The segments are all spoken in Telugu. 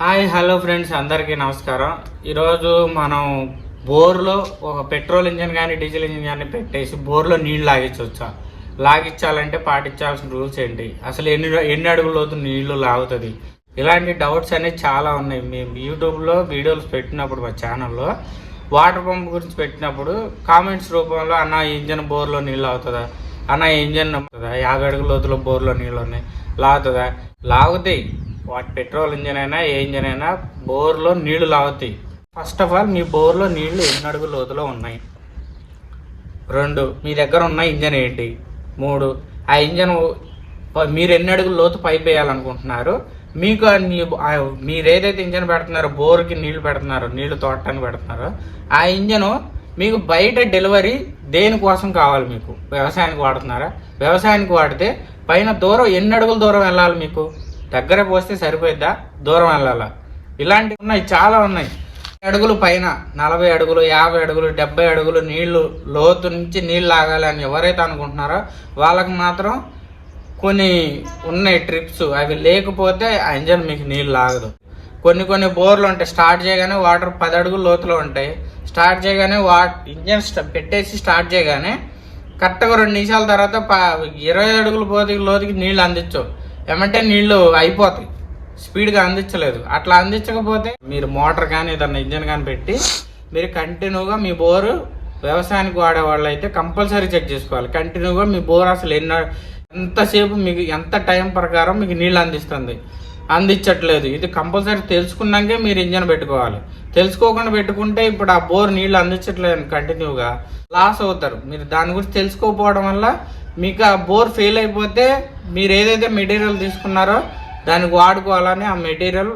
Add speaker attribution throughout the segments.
Speaker 1: హాయ్ హలో ఫ్రెండ్స్ అందరికీ నమస్కారం. ఈరోజు మనం బోర్లో ఒక పెట్రోల్ ఇంజిన్ కానీ డీజిల్ ఇంజిన్ కానీ పెట్టేసి బోర్లో నీళ్ళు లాగించవచ్చా? లాగించాలంటే పాటించాల్సిన రూల్స్ ఏంటి? అసలు ఎన్ని ఎన్ని అడుగుల లోతు నీళ్ళు లాగుతుంది? ఇలాంటి డౌట్స్ అనేవి చాలా ఉన్నాయి. మేము యూట్యూబ్లో వీడియోస్ పెట్టినప్పుడు మా ఛానల్లో వాటర్ పంప్ గురించి పెట్టినప్పుడు కామెంట్స్ రూపంలో అన్న ఇంజన్ బోర్లో నీళ్ళు అవుతుందా అన్న ఇంజన్ అవుతుందా యాభై అడుగుల లోతులో బోర్లో నీళ్ళు ఉన్నాయి. లాగుతుందా? లాగుతాయి. వాటి పెట్రోల్ ఇంజన్ అయినా ఏ ఇంజన్ అయినా బోర్లో నీళ్ళు లాగుతాయి. ఫస్ట్ ఆఫ్ ఆల్ మీ బోర్లో నీళ్ళు ఎన్ని అడుగుల లోతులో ఉన్నాయి? రెండు మీ దగ్గర ఉన్న ఇంజన్ ఏంటి? మూడు ఆ ఇంజన్ మీరు ఎన్ని అడుగుల లోతు పైప్ వేయాలనుకుంటున్నారు? మీకు మీరు ఏదైతే ఇంజన్ పెడుతున్నారో బోర్కి నీళ్ళు పెడుతున్నారో నీళ్ళు తోటడానికి పెడుతున్నారో ఆ ఇంజను మీకు బయట డెలివరీ దేనికోసం కావాలి మీకు? వ్యవసాయానికి వాడుతున్నారా? వ్యవసాయానికి వాడితే పైన దూరం ఎన్ని అడుగుల దూరం వెళ్ళాలి మీకు? దగ్గర పోస్తే సరిపోయిద్దా? దూరం వెళ్ళాలా? ఇలాంటివి ఉన్నాయి చాలా ఉన్నాయి. అడుగులు పైన నలభై అడుగులు యాభై అడుగులు డెబ్బై అడుగులు నీళ్ళు లోతు నుంచి నీళ్ళు లాగాలి అని ఎవరైతే అనుకుంటున్నారో వాళ్ళకి మాత్రం కొన్ని ఉన్నాయి ట్రిప్స్ అవి లేకపోతే ఆ ఇంజన్ మీకు నీళ్ళు లాగదు. కొన్ని కొన్ని బోర్లు ఉంటాయి స్టార్ట్ చేయగానే వాటర్ పది అడుగులు లోతులో ఉంటాయి. స్టార్ట్ చేయగానే వా ఇంజన్ పెట్టేసి స్టార్ట్ చేయగానే కరెక్ట్గా రెండు నిమిషాల తర్వాత ఇరవై అడుగులు పోతికి లోతుకి నీళ్ళు అందించవు ఏమంటే నీళ్ళు అయిపోతాయి. స్పీడ్గా అందించలేదు. అట్లా అందించకపోతే మీరు మోటార్ కానీ ఏదన్నా ఇంజన్ కానీ పెట్టి మీరు కంటిన్యూగా మీ బోరు వ్యవసాయానికి వాడే వాళ్ళు అయితే కంపల్సరీ చెక్ చేసుకోవాలి. కంటిన్యూగా మీ బోర్ అసలు ఎన్న ఎంతసేపు మీకు ఎంత టైం ప్రకారం మీకు నీళ్ళు అందిస్తుంది. అందించట్లేదు. ఇది కంపల్సరీ తెలుసుకున్నాకే మీరు ఇంజన్ పెట్టుకోవాలి. తెలుసుకోకుండా పెట్టుకుంటే ఇప్పుడు ఆ బోర్ నీళ్ళు అందించట్లేదు కంటిన్యూగా లాస్ అవుతారు. మీరు దాని గురించి తెలుసుకోకపోవడం వల్ల మీకు ఆ బోర్ ఫెయిల్ అయిపోతే మీరు ఏదైతే మెటీరియల్ తీసుకున్నారో దానికి వాడుకోవాలని ఆ మెటీరియల్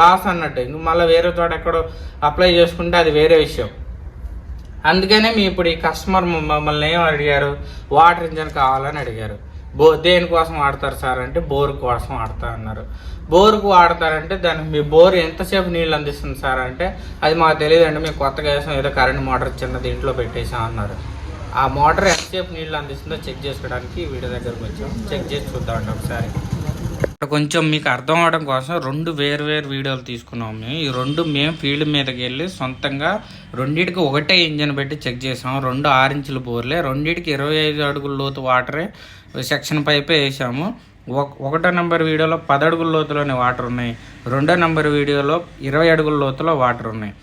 Speaker 1: లాస్ అన్నట్టు. ఇంక మళ్ళీ వేరే చోట ఎక్కడో అప్లై చేసుకుంటే అది వేరే విషయం. అందుకనే మీ ఇప్పుడు ఈ కస్టమర్ మమ్మల్ని ఏం అడిగారు? వాటర్ ఇంజన్ కావాలని అడిగారు. బో దేనికోసం వాడతారు సార్ అంటే బోర్ కోసం వాడతా అన్నారు. బోర్కు వాడతారంటే దానికి మీ బోర్ ఎంతసేపు నీళ్ళు అందిస్తుంది సార్ అంటే అది మాకు తెలియదండి మేము కొత్తగా వేసాం ఏదో కరెంట్ మోటార్ చిన్న దీంట్లో పెట్టేసాం అన్నారు. ఆ మోటార్ ఎంతసేపు నీళ్ళు అందిస్తుందో చెక్ చేసుకోవడానికి వీడియో దగ్గరకు వచ్చాం. చెక్ చేసి చూద్దామండి ఒకసారి. కొంచెం మీకు అర్థం అవడం కోసం రెండు వేరు వేరు వీడియోలు తీసుకున్నాం మేము. ఈ రెండు మేము ఫీల్డ్ మీదకి వెళ్ళి సొంతంగా రెండింటికి ఒకటే ఇంజన్ పెట్టి చెక్ చేసాం. రెండు ఆరు ఇంచుల బోర్లే. రెండింటికి ఇరవై ఐదు అడుగుల లోతు వాటరే సెక్షన్ పైపే వేసాము. ఒక ఒకటో నెంబర్ వీడియోలో పది అడుగుల లోతులోనే వాటర్ ఉన్నాయి. రెండో నెంబర్ వీడియోలో ఇరవై అడుగుల లోతులో వాటర్ ఉన్నాయి.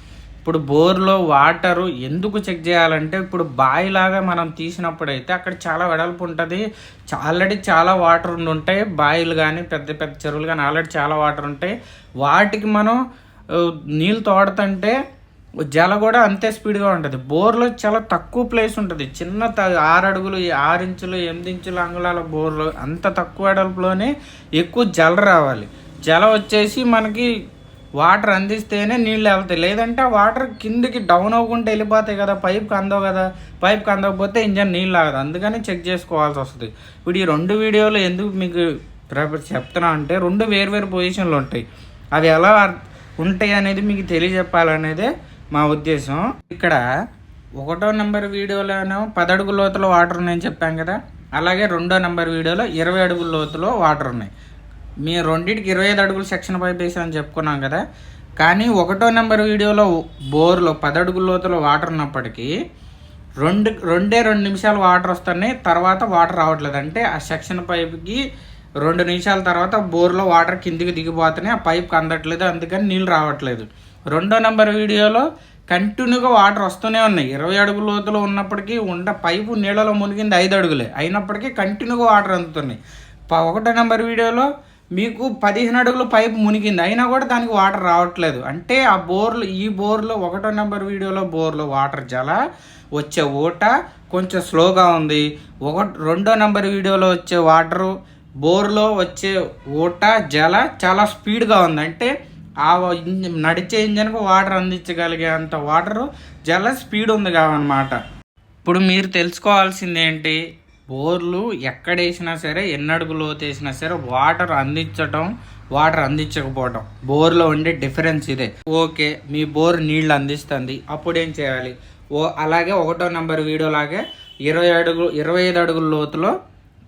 Speaker 1: ఇప్పుడు బోర్లో వాటరు ఎందుకు చెక్ చేయాలంటే ఇప్పుడు బావిలాగా మనం తీసినప్పుడైతే అక్కడ చాలా వెడల్పు ఉంటుంది. ఆల్రెడీ చాలా వాటర్ ఉండి ఉంటాయి బావిలు కానీ పెద్ద పెద్ద చెరువులు కానీ ఆల్రెడీ చాలా వాటర్ ఉంటాయి. వాటికి మనం నీళ్ళు తోడుతుంటే జల కూడా అంతే స్పీడ్గా ఉంటుంది. బోర్లో చాలా తక్కువ ప్లేస్ ఉంటుంది. చిన్న త ఆరు అడుగులు ఆరు ఇంచులు ఎనిమిది ఇంచుల అంగుళాల బోర్లు అంత తక్కువ వెడల్పులోనే ఎక్కువ జల రావాలి. జల వచ్చేసి మనకి వాటర్ అందిస్తేనే నీళ్ళు వెళ్తాయి లేదంటే వాటర్ కిందికి డౌన్ అవ్వకుండా వెళ్ళిపోతాయి కదా. పైప్కి అందవు కదా. పైప్కి అందకపోతే ఇంజన్ నీళ్ళు ఆగదు అందుకని చెక్ చేసుకోవాల్సి వస్తుంది. ఇప్పుడు ఈ రెండు వీడియోలు ఎందుకు మీకు ప్ర- చెప్తున్నా అంటే రెండు వేరు వేరు పొజిషన్లు ఉంటాయి. అవి ఎలా ఉంటాయి అనేది మీకు తెలియజెప్పాలనేదే మా ఉద్దేశం. ఇక్కడ ఒకటో నెంబర్ వీడియోలోనో పదడుగు లోతులో వాటర్ ఉన్నాయని చెప్పాం కదా. అలాగే రెండో నెంబర్ వీడియోలో ఇరవై అడుగుల లోతులో వాటర్ ఉన్నాయి. మీ రెండింటికి ఇరవై ఐదు అడుగులు సెక్షన్ పైప్ వేసామని చెప్పుకున్నాం కదా. కానీ ఒకటో నెంబర్ వీడియోలో బోర్లో పది అడుగుల లోతులో వాటర్ ఉన్నప్పటికీ రెండు రెండే రెండు నిమిషాలు వాటర్ వస్తున్నాయి తర్వాత వాటర్ రావట్లేదు. అంటే ఆ సెక్షన్ పైప్కి రెండు నిమిషాల తర్వాత బోర్లో వాటర్ కిందికి దిగిపోతున్నాయి ఆ పైప్కి అందట్లేదు అందుకని నీళ్ళు రావట్లేదు. రెండో నెంబర్ వీడియోలో కంటిన్యూగా వాటర్ వస్తూనే ఉన్నాయి. ఇరవై అడుగుల లోతులో ఉన్నప్పటికీ ఉండ పైపు నీళ్ళలో మునిగింది ఐదు అడుగులే. అయినప్పటికీ కంటిన్యూగా వాటర్ అందుతున్నాయి. ప- ఒకటో నెంబర్ వీడియోలో మీకు పదిహేను అడుగులు పైపు మునిగింది. అయినా కూడా దానికి వాటర్ రావట్లేదు. అంటే ఆ బోర్లు ఈ బోర్లో ఒకటో నెంబర్ వీడియోలో బోర్లో వాటర్ జల వచ్చే ఊట కొంచెం స్లోగా ఉంది. ఒక రెండో నెంబర్ వీడియోలో వచ్చే వాటరు బోర్లో వచ్చే ఊట జల చాలా స్పీడ్గా ఉంది. అంటే ఆ ఇంజన్ నడిచే ఇంజన్కు వాటర్ అందించగలిగే అంత వాటరు జల స్పీడ్ ఉంది కావన్నమాట. ఇప్పుడు మీరు తెలుసుకోవాల్సింది ఏంటి బోర్లు ఎక్కడ వేసినా సరే ఎన్ని అడుగులు సరే వాటర్ అందించటం వాటర్ అందించకపోవటం. బోర్లో ఉండే డిఫరెన్స్ ఇదే. ఓకే మీ బోర్ నీళ్ళు అందిస్తుంది. అప్పుడు ఏం చేయాలి? ఓ అలాగే ఒకటో నెంబర్ వీడియో లాగే ఇరవై అడుగులు ఇరవై ఐదు అడుగుల లోతులో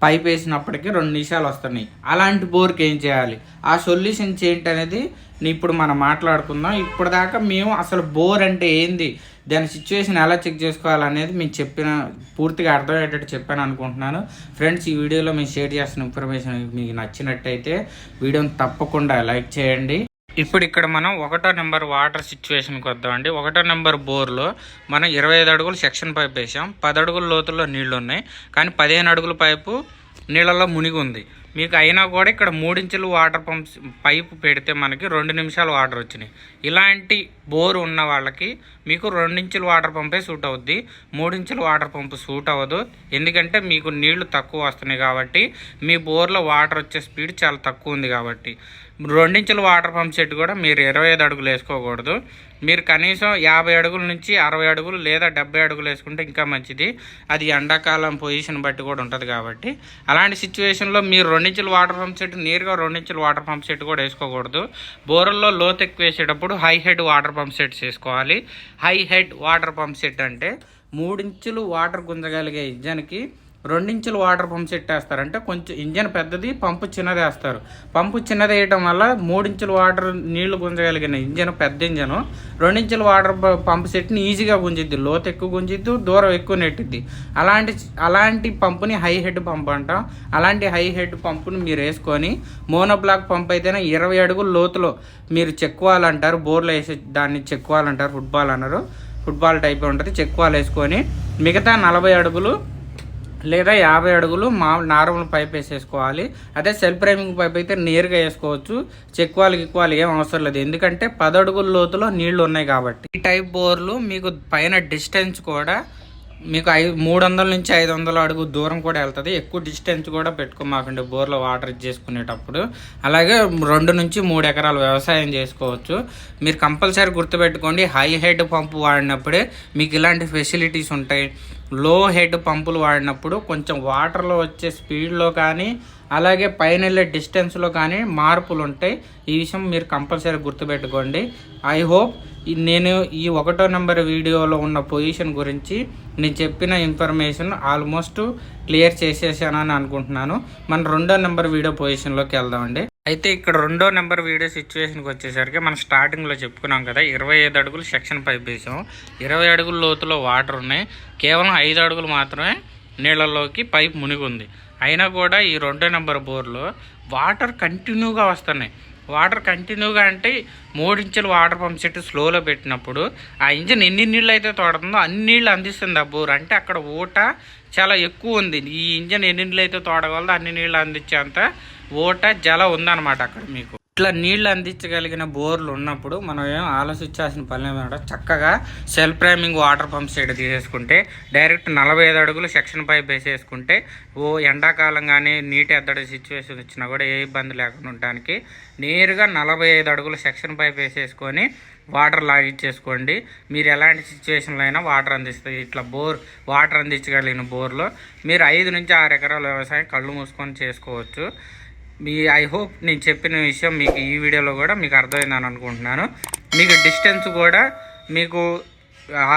Speaker 1: పైప్ వేసినప్పటికీ రెండు నిమిషాలు వస్తున్నాయి. అలాంటి బోర్కి ఏం చేయాలి? ఆ సొల్యూషన్స్ ఏంటి అనేది ఇప్పుడు మనం మాట్లాడుకుందాం. ఇప్పుడు దాకా మేము అసలు బోర్ అంటే ఏంది? దాని సిచ్యువేషన్ ఎలా చెక్ చేసుకోవాలనేది మేము చెప్పిన పూర్తిగా అర్థమయ్యేటట్టు చెప్పాను అనుకుంటున్నాను. ఫ్రెండ్స్ ఈ వీడియోలో మేము షేర్ చేస్తున్న ఇన్ఫర్మేషన్ మీకు నచ్చినట్టయితే వీడియోని తప్పకుండా లైక్ చేయండి. ఇప్పుడు ఇక్కడ మనం ఒకటో నెంబర్ వాటర్ సిచ్యువేషన్కి వద్దామండి. ఒకటో నెంబర్ బోర్లో మనం ఇరవై ఐదు అడుగులు సెక్షన్ పైప్ వేసాం. పది అడుగుల లోతుల్లో నీళ్ళు ఉన్నాయి కానీ పదిహేను అడుగుల పైపు నీళ్ళల్లో మునిగి ఉంది మీకు అయినా కూడా ఇక్కడ మూడించులు వాటర్ పంప్స్ పైపు పెడితే మనకి రెండు నిమిషాలు వాటర్ వచ్చినాయి. ఇలాంటి బోర్ ఉన్న వాళ్ళకి మీకు రెండించుల వాటర్ పంపే సూట్ అవుద్ది. మూడించుల వాటర్ పంపు సూట్ అవ్వదు. ఎందుకంటే మీకు నీళ్ళు తక్కువ వస్తున్నాయి కాబట్టి మీ బోర్లో వాటర్ వచ్చే స్పీడ్ చాలా తక్కువ ఉంది కాబట్టి. రెండించుల వాటర్ పంప్ సెట్ కూడా మీరు ఇరవై ఐదు అడుగులు వేసుకోకూడదు. మీరు కనీసం యాభై అడుగుల నుంచి అరవై అడుగులు లేదా డెబ్బై అడుగులు వేసుకుంటే ఇంకా మంచిది. అది ఎండాకాలం పొజిషన్ బట్టి కూడా ఉంటుంది కాబట్టి. అలాంటి సిచ్యువేషన్లో మీరు రెండించుల వాటర్ పంప్ సెట్ నేరుగా రెండించుల వాటర్ పంప్ సెట్ కూడా వేసుకోకూడదు. బోరల్లో లోతు ఎక్కువ వేసేటప్పుడు high head water pump sets వేసుకోవాలి. High head water pump set అంటే మూడించులు వాటర్ గుంజగలిగే ఇంజన్కి రెండించులు వాటర్ పంప్ సెట్ వేస్తారంటే కొంచెం ఇంజన్ పెద్దది పంపు చిన్నది వేస్తారు. పంపు చిన్నది వేయటం వల్ల మూడించుల వాటర్ నీళ్ళు గుంజగలిగిన ఇంజన్ పెద్ద ఇంజన్. రెండించుల వాటర్ పంప్ సెట్ని ఈజీగా గుంజిద్ది. లోతు ఎక్కువ గుంజిద్దు దూరం ఎక్కువ నెట్టిద్ది. అలాంటి అలాంటి పంపుని హై హెడ్ పంప్ అంటాం. అలాంటి హై హెడ్ పంపుని మీరు వేసుకొని మోనోబ్లాక్ పంప్ అయితేనే ఇరవై అడుగుల లోతులో మీరు చెక్కువాలంటారు. బోర్లు వేసి దాన్ని చెక్కువాలంటారు. ఫుట్బాల్ అన్నారు. ఫుట్బాల్ టైప్ ఉంటుంది. చెక్కువాలు వేసుకొని మిగతా నలభై అడుగులు లేదా యాభై అడుగులు మా నార్మల్ పైప్ వేసేసుకోవాలి. అదే సెల్ఫ్ ఫ్రేమింగ్ పైప్ అయితే నేరుగా వేసుకోవచ్చు. చెక్వాలు గిక్వాలు ఏం అవసరం లేదు. ఎందుకంటే పదడుగుల లోతులో నీళ్ళు ఉన్నాయి కాబట్టి. ఈ టైప్ బోర్లు మీకు పైన డిస్టెన్స్ కూడా మీకు ఐ మూడు వందల నుంచి ఐదు వందల అడుగు దూరం కూడా వెళ్తుంది. ఎక్కువ డిస్టెన్స్ కూడా పెట్టుకోమాకండి బోర్లో వాటర్ చేసుకునేటప్పుడు. అలాగే రెండు నుంచి మూడు ఎకరాలు వ్యవసాయం చేసుకోవచ్చు. మీరు కంపల్సరీ గుర్తుపెట్టుకోండి హై హెడ్ పంపు వాడినప్పుడే మీకు ఇలాంటి ఫెసిలిటీస్ ఉంటాయి. లో హెడ్ పంపులు వాడినప్పుడు కొంచెం వాటర్లో వచ్చే స్పీడ్లో కానీ అలాగే పైన వెళ్ళే డిస్టెన్స్లో కానీ మార్పులు ఉంటాయి ఈ విషయం మీరు కంపల్సరీ గుర్తుపెట్టుకోండి. ఐ హోప్ నేను ఈ ఒకటో నెంబర్ వీడియోలో ఉన్న పొజిషన్ గురించి నేను చెప్పిన ఇన్ఫర్మేషన్ ఆల్మోస్ట్ క్లియర్ చేసేసానని అనుకుంటున్నాను. మన రెండో నెంబర్ వీడియో పొజిషన్లోకి వెళ్దామండి. అయితే ఇక్కడ రెండో నెంబర్ వీడియో సిచ్యువేషన్కి వచ్చేసరికి మనం స్టార్టింగ్లో చెప్పుకున్నాం కదా ఇరవై ఐదు అడుగులు సెక్షన్ పైప్ వేసాం. ఇరవై అడుగుల లోతులో వాటర్ ఉన్నాయి. కేవలం ఐదు అడుగులు మాత్రమే నీళ్ళలోకి పైప్ మునిగి ఉంది అయినా కూడా ఈ రెండో నెంబర్ బోర్లో వాటర్ కంటిన్యూగా వస్తున్నాయి. వాటర్ కంటిన్యూగా అంటే మూడించెలు వాటర్ పంప్ సెట్ స్లోలో పెట్టినప్పుడు ఆ ఇంజిన్ ఎన్ని నీళ్ళు అయితే తోడుతుందో అన్ని నీళ్ళు అందిస్తుంది ఆ బోర్. అంటే అక్కడ ఊట చాలా ఎక్కువ ఉంది. ఈ ఇంజిన్ ఎన్ని నీళ్ళు అయితే తోడగలదో అన్ని నీళ్ళు అందించేంత ఊట జల ఉందన్నమాట అక్కడ మీకు. ఇట్లా నీళ్ళు అందించగలిగిన బోర్లు ఉన్నప్పుడు మనం ఏం ఆలోచించాల్సిన పని ఏమన్నా చక్కగా self priming water pump side తీసేసుకుంటే డైరెక్ట్ నలభై ఐదు అడుగులు సెక్షన్ పైప్ వేసేసుకుంటే ఓ ఎండాకాలం కానీ నీటి ఎద్దడి సిచ్యువేషన్ వచ్చినా కూడా ఏ ఇబ్బంది లేకుండా ఉండడానికి నేరుగా నలభై ఐదు అడుగులు సెక్షన్ పైప్ వేసేసుకొని వాటర్ లాగిచ్చేసుకోండి మీరు ఎలాంటి సిచ్యువేషన్లో అయినా వాటర్ అందిస్తుంది ఇట్లా బోర్ వాటర్ అందించగలిగిన బోర్లో మీరు ఐదు నుంచి ఆరు ఎకరాల వ్యవసాయం కళ్ళు మూసుకొని చేసుకోవచ్చు. మీ ఐ హోప్ నేను చెప్పిన విషయం మీకు ఈ వీడియోలో కూడా మీకు అర్థమైందని అనుకుంటున్నాను. మీకు డిస్టెన్స్ కూడా మీకు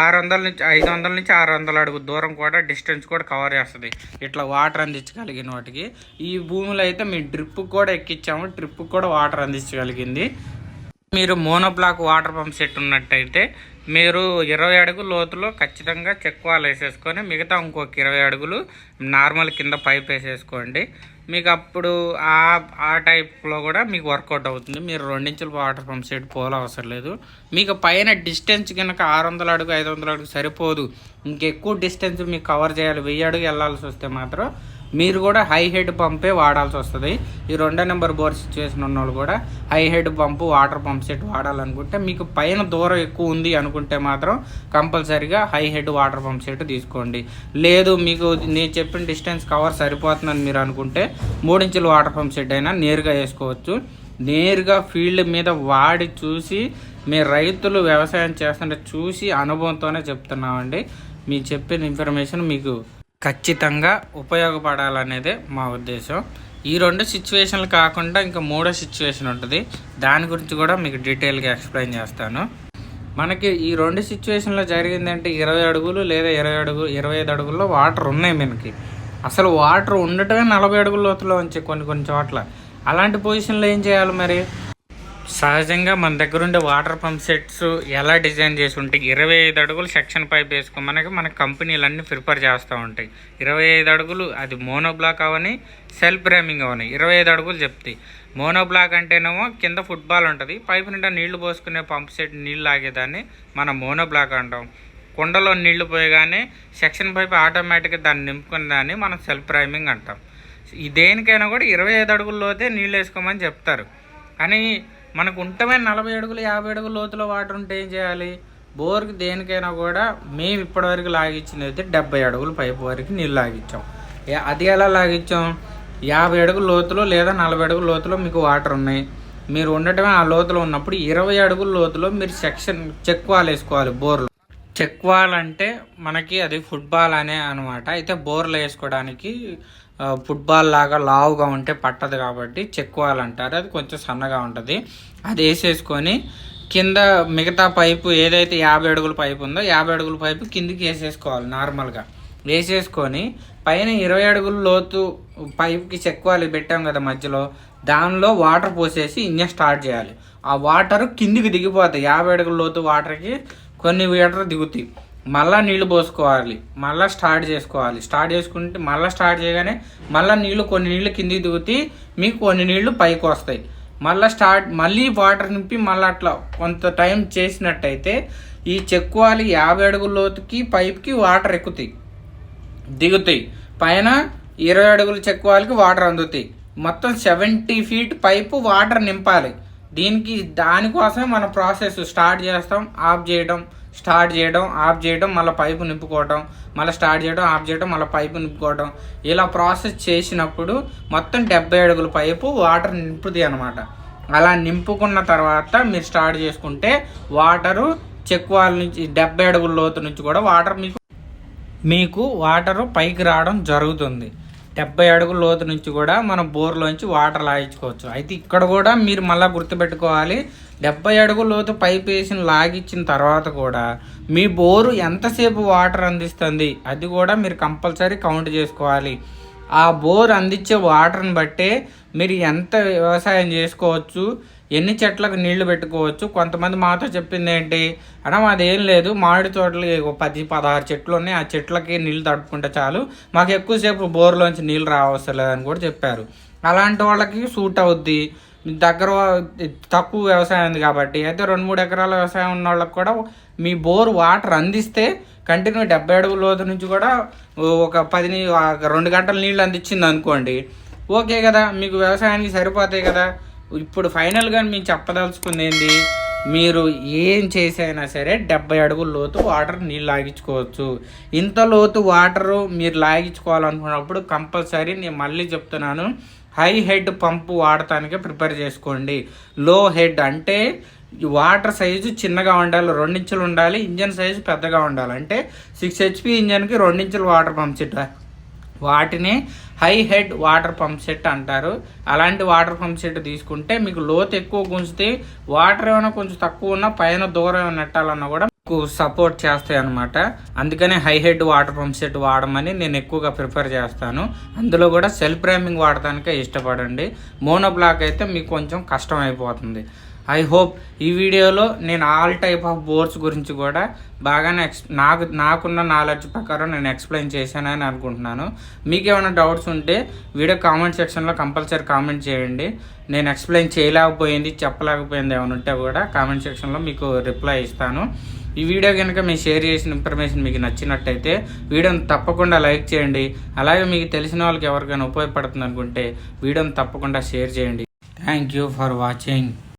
Speaker 1: ఆరు వందల నుంచి ఐదు వందల నుంచి ఆరు వందల అడుగు దూరం కూడా డిస్టెన్స్ కూడా కవర్ చేస్తుంది. ఇట్లా వాటర్ అందించగలిగిన వాటికి. ఈ భూమిలో అయితే మీ డ్రిప్ కూడా ఎక్కించాము డ్రిప్ కూడా వాటర్ అందించగలిగింది. మీరు మోనోబ్లాక్ వాటర్ పంప్ సెట్ ఉన్నట్టయితే మీరు ఇరవై అడుగు లోతులో ఖచ్చితంగా చెక్ వేసేసుకొని మిగతా ఇంకొక ఇరవై అడుగులు నార్మల్ కింద పైప్ వేసేసుకోండి. మీకు అప్పుడు ఆ ఆ టైప్లో కూడా మీకు వర్కౌట్ అవుతుంది. మీరు రెండించుల వాటర్ పంప్ సెట్ పోల అవసరం లేదు. మీకు పైన డిస్టెన్స్ కనుక ఆరు వందల అడుగు ఐదు వందల అడుగు సరిపోదు. ఇంకెక్కువ డిస్టెన్స్ మీకు కవర్ చేయాలి. వెయ్యి అడుగు వెళ్ళాల్సి వస్తే మాత్రం మీరు కూడా హై హెడ్ పంపే వాడాల్సి వస్తుంది. ఈ రెండో నెంబర్ బోర్ సిచ్యువేషన్ ఉన్న వాళ్ళు కూడా high head pump water pump set వాడాలనుకుంటే మీకు పైన దూరం ఎక్కువ ఉంది అనుకుంటే మాత్రం కంపల్సరీగా high head water pump set తీసుకోండి. లేదు మీకు నేను చెప్పిన డిస్టెన్స్ కవర్ సరిపోతుందని మీరు అనుకుంటే మూడించుల వాటర్ పంప్ సెట్ అయినా నేరుగా వేసుకోవచ్చు. నేరుగా ఫీల్డ్ మీద వాడి చూసి మీ రైతులు వ్యవసాయం చేస్తుంటే చూసి అనుభవంతోనే చెప్తున్నామండి. మీరు చెప్పిన ఇన్ఫర్మేషన్ మీకు ఖచ్చితంగా ఉపయోగపడాలనేదే మా ఉద్దేశం. ఈ రెండు సిచ్యువేషన్లు కాకుండా ఇంకా మూడో సిచ్యువేషన్ ఉంటుంది. దాని గురించి కూడా మీకు డీటెయిల్గా ఎక్స్ప్లెయిన్ చేస్తాను. మనకి ఈ రెండు సిచ్యువేషన్లో జరిగిందంటే ఇరవై అడుగులు లేదా ఇరవై అడుగు ఇరవై ఐదు అడుగుల్లో వాటర్ ఉన్నాయి మనకి. అసలు వాటర్ ఉండటమే నలభై అడుగుల లోతులో ఉంచే కొన్ని కొన్ని చోట్ల. అలాంటి పొజిషన్లో ఏం చేయాలి మరి? సహజంగా మన దగ్గర ఉండే వాటర్ పంప్ సెట్స్ ఎలా డిజైన్ చేసి ఉంటాయి? ఇరవై ఐదు అడుగులు సెక్షన్ పైప్ వేసుకోమనకి మన కంపెనీలన్నీ ప్రిపేర్ చేస్తూ ఉంటాయి. ఇరవై ఐదు అడుగులు అది మోనో బ్లాక్ అవని సెల్ఫ్ ర్యామింగ్ అవని. ఇరవై ఐదు అడుగులు చెప్తాయి. మోనో బ్లాక్ అంటేనేమో కింద ఫుట్బాల్ ఉంటుంది. పైపు నిండా నీళ్ళు పోసుకునే పంప్ సెట్ నీళ్ళు లాగేదాన్ని మనం మోనో బ్లాక్ అంటాం. కుండలో నీళ్ళు పోయగానే సెక్షన్ పైప్ ఆటోమేటిక్గా దాన్ని నింపుకునే దాన్ని మనం సెల్ఫ్ రైమింగ్ అంటాం. దేనికైనా కూడా ఇరవై ఐదు అడుగుల్లోతే నీళ్ళు వేసుకోమని చెప్తారు. కానీ మనకు ఉంటమే నలభై అడుగులు యాభై అడుగులు లోతులో వాటర్ ఉంటే ఏం చేయాలి? బోర్కి దేనికైనా కూడా మేము ఇప్పటివరకు లాగిచ్చింది అయితే డెబ్బై అడుగులు పైపు వరకు నీళ్ళు లాగించాం. అది ఎలా లాగించాం? యాభై అడుగుల లోతులో లేదా నలభై అడుగుల లోతులో మీకు వాటర్ ఉన్నాయి. మీరు ఉండటమే ఆ లోతులో ఉన్నప్పుడు ఇరవై అడుగుల లోతులో మీరు సెక్షన్ చెక్ వాల్ వేసుకోవాలి బోర్లు. చెక్ వాల్ అంటే మనకి అది ఫుట్బాల్ అనే అనమాట అయితే బోర్లు వేసుకోవడానికి ఫుట్బాల్ లాగా లావుగా ఉంటే పట్టదు కాబట్టి చెక్ అంటారు అది కొంచెం సన్నగా ఉంటుంది. అది వేసేసుకొని కింద మిగతా పైపు ఏదైతే యాభై అడుగుల పైపు ఉందో యాభై అడుగుల పైపు కిందికి వేసేసుకోవాలి నార్మల్గా. వేసేసుకొని పైన ఇరవై అడుగుల లోతు పైప్కి చెక్కువాలి పెట్టాం కదా మధ్యలో. దానిలో వాటర్ పోసేసి ఇంజన్ స్టార్ట్ చేయాలి. ఆ వాటర్ కిందికి దిగిపోతాయి. యాభై అడుగుల లోతు వాటర్కి కొన్ని మీటర్ దిగుతాయి. మళ్ళీ నీళ్ళు పోసుకోవాలి. మళ్ళీ స్టార్ట్ చేసుకోవాలి. స్టార్ట్ చేసుకుంటే మళ్ళీ స్టార్ట్ చేయగానే మళ్ళీ నీళ్ళు కొన్ని నీళ్ళు కిందికి దిగుతాయి మీకు కొన్ని నీళ్ళు పైకి వస్తాయి. మళ్ళీ స్టార్ట్ మళ్ళీ వాటర్ నింపి మళ్ళీ అట్లా కొంత టైం చేసినట్టయితే ఈ చెక్కువాలి యాభై అడుగుల లోతుకి పైప్కి వాటర్ ఎక్కుతాయి. దిగుతాయి. పైన ఇరవై అడుగుల చెక్కువాలకి వాటర్ అందుతాయి. మొత్తం సెవెంటీ ఫీట్ పైపు వాటర్ నింపాలి. దీనికి దానికోసమే మన ప్రాసెస్ స్టార్ట్ చేస్తాం ఆఫ్ చేయడం స్టార్ట్ చేయడం ఆఫ్ చేయడం మళ్ళీ పైపు నింపుకోవటం మళ్ళీ స్టార్ట్ చేయడం ఆఫ్ చేయడం మళ్ళీ పైపు నింపుకోవటం. ఇలా ప్రాసెస్ చేసినప్పుడు మొత్తం డెబ్బై అడుగుల పైపు వాటర్ నింపుది అనమాట అలా నింపుకున్న తర్వాత మీరు స్టార్ట్ చేసుకుంటే వాటరు చెక్ వాల్ నుంచి డెబ్బై అడుగుల లోతు నుంచి కూడా వాటర్ మీకు మీకు వాటరు పైకి రావడం జరుగుతుంది. డెబ్బై అడుగుల లోతు నుంచి కూడా మనం బోర్లోంచి వాటర్ లాగించుకోవచ్చు. అయితే ఇక్కడ కూడా మీరు మళ్ళీ గుర్తుపెట్టుకోవాలి. డెబ్బై అడుగు లోతు పైప్ వేసి లాగిచ్చిన తర్వాత కూడా మీ బోరు ఎంతసేపు వాటర్ అందిస్తుంది? అది కూడా మీరు కంపల్సరీ కౌంట్ చేసుకోవాలి. ఆ బోర్ అందించే వాటర్ని బట్టే మీరు ఎంత వ్యవసాయం చేసుకోవచ్చు? ఎన్ని చెట్లకు నీళ్ళు పెట్టుకోవచ్చు? కొంతమంది మాతో చెప్పింది ఏంటి? అన్న మాదేం ఏం లేదు. మామిడి తోటలు పది పదహారు చెట్లు ఉన్నాయి. ఆ చెట్లకి నీళ్ళు తడుపుకుంటే చాలు. మాకు ఎక్కువసేపు బోర్లోంచి నీళ్ళు రావసరం లేదని కూడా చెప్పారు. అలాంటి వాళ్ళకి సూట్ అవుద్ది. దగ్గర తక్కువ వ్యవసాయం ఉంది కాబట్టి అయితే రెండు మూడు ఎకరాల వ్యవసాయం ఉన్న వాళ్ళకి కూడా మీ బోర్ వాటర్ అందిస్తే కంటిన్యూ డెబ్బై అడుగుల లోతు నుంచి కూడా ఒక పది రెండు గంటల నీళ్ళు అందించింది అనుకోండి. ఓకే కదా మీకు వ్యవసాయానికి సరిపోతాయి కదా. ఇప్పుడు ఫైనల్గా మేము చెప్పదలుచుకుంది ఏంటి మీరు ఏం చేసైనా సరే డెబ్బై అడుగుల లోతు వాటర్ నీళ్ళు లాగించుకోవచ్చు. ఇంత లోతు వాటరు మీరు లాగించుకోవాలనుకున్నప్పుడు కంపల్సరీ నేను మళ్ళీ చెప్తున్నాను. హై హెడ్ పంపు వాడటానికి ప్రిపేర్ చేసుకోండి. లో హెడ్ అంటే వాటర్ సైజు చిన్నగా ఉండాలి రెండించులు ఉండాలి ఇంజన్ సైజు పెద్దగా ఉండాలి. అంటే సిక్స్ హెచ్పి ఇంజన్కి రెండించులు వాటర్ పంప్ సెట్. వాటిని high head water pump set అంటారు. అలాంటి వాటర్ పంప్ సెట్ తీసుకుంటే మీకు లోతు ఎక్కువ గుంజితే వాటర్ ఏమైనా కొంచెం తక్కువ ఉన్నా పైన దూరం ఏమైనా నెట్టాలన్నా కూడా కు సపోర్ట్ చేస్తాయి అనమాట అందుకనే high head water pump set వాడమని నేను ఎక్కువగా ప్రిఫర్ చేస్తాను. అందులో కూడా సెల్ఫ్ రైమింగ్ వాడటానికే ఇష్టపడండి. మోనో బ్లాక్ అయితే మీకు కొంచెం కష్టం అయిపోతుంది. ఐ హోప్ ఈ వీడియోలో నేను ఆల్ టైప్ ఆఫ్ బోర్డ్స్ గురించి కూడా బాగానే ఎక్స్ నాకు నాకున్న నాలెడ్జ్ ప్రకారం నేను ఎక్స్ప్లెయిన్ చేశానని అనుకుంటున్నాను. మీకు ఏమైనా డౌట్స్ ఉంటే వీడియో కామెంట్ సెక్షన్లో కంపల్సరీ కామెంట్ చేయండి. నేను ఎక్స్ప్లెయిన్ చేయలేకపోయింది చెప్పలేకపోయింది ఏమైనా ఉంటే కూడా కామెంట్ సెక్షన్లో మీకు రిప్లై ఇస్తాను. ఈ వీడియో కనుక మీరు షేర్ చేసిన ఇన్ఫర్మేషన్ మీకు నచ్చినట్టయితే వీడియోని తప్పకుండా లైక్ చేయండి. అలాగే మీకు తెలిసిన వాళ్ళకి ఎవరికైనా ఉపయోగపడుతుంది అనుకుంటే వీడియోని తప్పకుండా షేర్ చేయండి. Thank you for watching